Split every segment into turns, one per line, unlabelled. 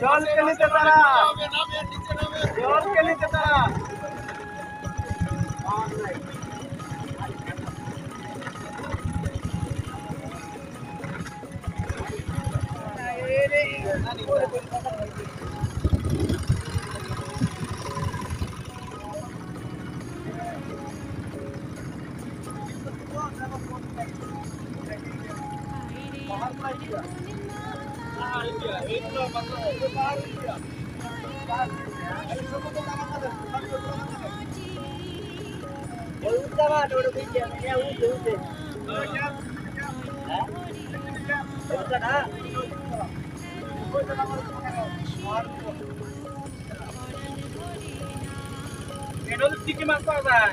জল কে নিতে তারা জল এটা হলো চিকি মাছ পাওয়া যায়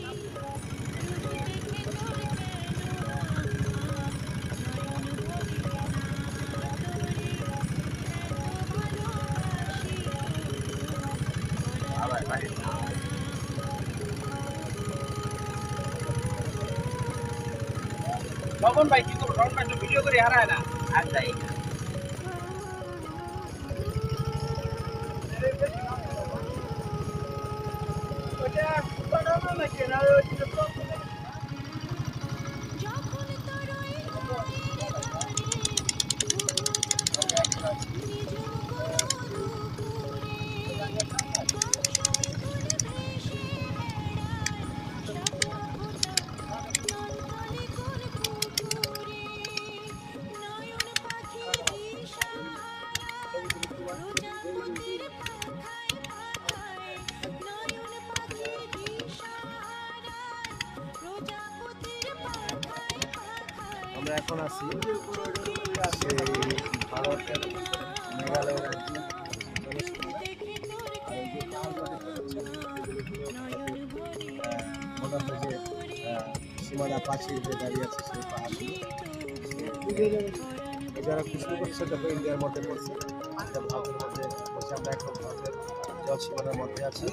তখন ভাই কি করবো তখন ভাই তো ভিডিও করে হারায় না আর তাই
আমরা এখন আছি সেই ভারতের মেঘালয় সীমানা পাশে যে দাঁড়িয়ে আছে সেই যারা কৃষ্ণ করছে ইন্ডিয়ার মধ্যে ভারতের মধ্যে আমরা এখন ভারতের জল সীমানার মধ্যে আছি